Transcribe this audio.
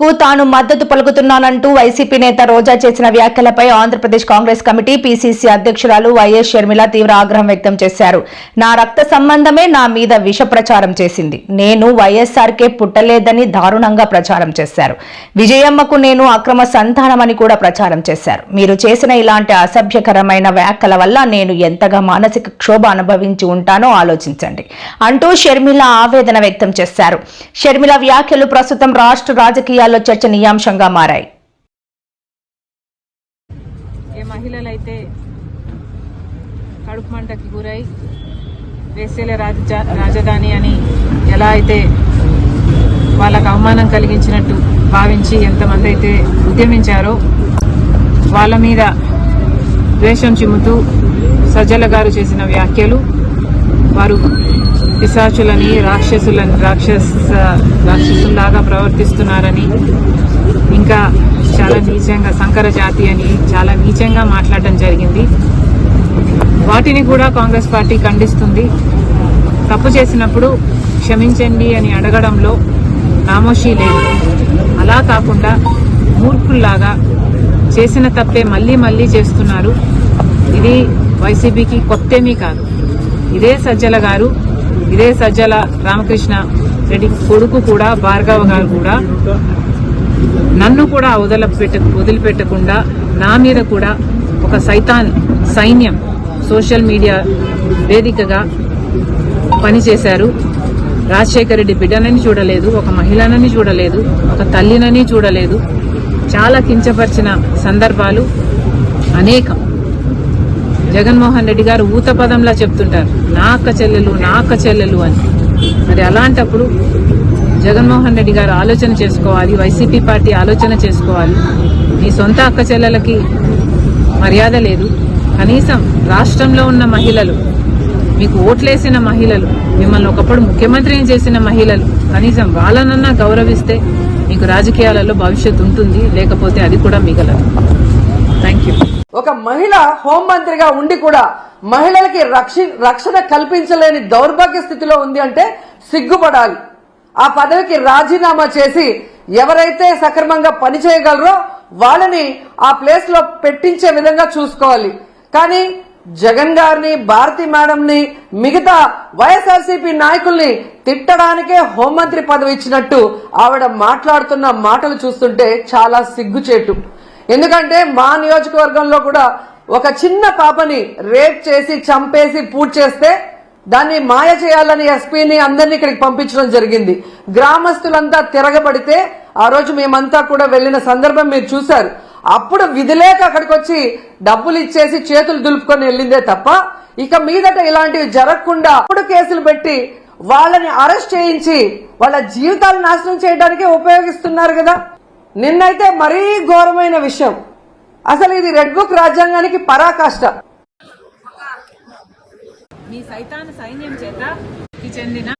కు తాను మద్దతు పలుకుతున్నానంటూ వైసీపీ నేత రోజా చేసిన వ్యాఖ్యలపై ఆంధ్రప్రదేశ్ కాంగ్రెస్ కమిటీ పీసీసీ అధ్యక్షురాలు వైఎస్ షర్మిల తీవ్ర ఆగ్రహం వ్యక్తం చేశారు. నా రక్త సంబంధమే నా మీద విష ప్రచారం చేసింది. నేను వైఎస్ఆర్కే పుట్టలేదని దారుణంగా ప్రచారం చేశారు. విజయమ్మకు నేను అక్రమ సంతానమని కూడా ప్రచారం చేశారు. మీరు చేసిన ఇలాంటి అసభ్యకరమైన వ్యాఖ్యల వల్ల నేను ఎంతగా మానసిక క్షోభ అనుభవించి ఉంటానో ఆలోచించండి అంటూ షర్మిల ఆవేదన వ్యక్తం చేశారు. షర్మిల వ్యాఖ్యలు ప్రస్తుతం రాష్ట్ర రాజకీయ వర్గాల్లో చర్చనీయాంశంగా మారాయి. ఏ మహిళలైతే కడుపు మంటకి గురై వేసేల రాజ రాజధాని అని ఎలా అయితే వాళ్ళకు అవమానం కలిగించినట్టు భావించి ఎంతమంది అయితే ఉద్యమించారో వాళ్ళ మీద ద్వేషం చిమ్ముతూ సజ్జల గారు చేసిన వ్యాఖ్యలు వారు పిశాచులని రాక్షసులని రాక్షస రాక్షసుల్లాగా ప్రవర్తిస్తున్నారని ఇంకా చాలా నీచంగా సంకర జాతి అని చాలా నీచంగా మాట్లాడటం జరిగింది. వాటిని కూడా కాంగ్రెస్ పార్టీ ఖండిస్తుంది. తప్పు చేసినప్పుడు క్షమించండి అని అడగడంలో నామోషీ లేదు. అలా కాకుండా మూర్ఖుల్లాగా చేసిన తప్పే మళ్ళీ మళ్ళీ చేస్తున్నారు. ఇది వైసీపీకి కొత్తేమీ కాదు. ఇదే సజ్జల గారు ఇదే సజ్జల రామకృష్ణ రెడ్డి కొడుకు కూడా భార్గవ గారు కూడా. నన్ను కూడా వదలపెట్ట వదిలిపెట్టకుండా నా మీద కూడా ఒక సైతాన్ సైన్యం సోషల్ మీడియా వేదికగా పనిచేశారు. రాజశేఖర రెడ్డి బిడ్డనని చూడలేదు ఒక మహిళనని చూడలేదు ఒక తల్లినని చూడలేదు. చాలా కించపరిచిన సందర్భాలు అనేకం. జగన్మోహన్ రెడ్డి గారు ఊత పదంలా చెప్తుంటారు నా అక్క చెల్లెలు నా అక్క చెల్లెలు అని. మరి అలాంటప్పుడు జగన్మోహన్ రెడ్డి గారు ఆలోచన చేసుకోవాలి వైసీపీ పార్టీ ఆలోచన చేసుకోవాలి. మీ సొంత అక్క చెల్లెలకి మర్యాద లేదు. కనీసం రాష్ట్రంలో ఉన్న మహిళలు మీకు ఓట్లేసిన మహిళలు మిమ్మల్ని ఒకప్పుడు ముఖ్యమంత్రిని చేసిన మహిళలు కనీసం వాళ్ళనన్నా గౌరవిస్తే మీకు రాజకీయాలలో భవిష్యత్తు ఉంటుంది లేకపోతే అది కూడా మిగలదు. థ్యాంక్ యూ ఒక మహిళ హోంమంత్రిగా ఉండి కూడా మహిళలకి రక్షి రక్షణ కల్పించలేని దౌర్భాగ్య స్థితిలో ఉంది అంటే సిగ్గుపడాలి. ఆ పదవికి రాజీనామా చేసి ఎవరైతే సక్రమంగా పనిచేయగలరో వాళ్ళని ఆ ప్లేస్లో పెట్టించే విధంగా చూసుకోవాలి. కానీ జగన్ గారిని భారతి మేడంని మిగతా వైఎస్ఆర్సీపీ నాయకుల్ని తిట్టడానికే హోంమంత్రి పదవి ఇచ్చినట్టు ఆవిడ మాట్లాడుతున్న మాటలు చూస్తుంటే చాలా సిగ్గుచేటు. ఎందుకంటే మా నియోజకవర్గంలో కూడా ఒక చిన్న పాపని రేప్ చేసి చంపేసి పూర్తి చేస్తే దాన్ని మాయ చేయాలని ఎస్పీని అందరినీ ఇక్కడికి పంపించడం జరిగింది. గ్రామస్తులంతా తిరగబడితే ఆ రోజు మేమంతా కూడా వెళ్ళిన సందర్భం మీరు చూశారు. అప్పుడు విధిలేక అక్కడికి వచ్చి డబ్బులు ఇచ్చేసి చేతులు దులుపుకొని వెళ్ళిందే తప్ప ఇక మీదట ఇలాంటివి జరగకుండా అప్పుడు కేసులు పెట్టి వాళ్ళని అరెస్ట్ చేయించి వాళ్ళ జీవితాలు నాశనం చేయడానికి ఉపయోగిస్తున్నారు కదా. నిన్నైతే మరీ ఘోరమైన విషయం. అసలు ఇది రెడ్ బుక్ రాజ్యాంగానికి పరాకాష్ట. మీ సైతాన్ సైన్యం చేత చెందిన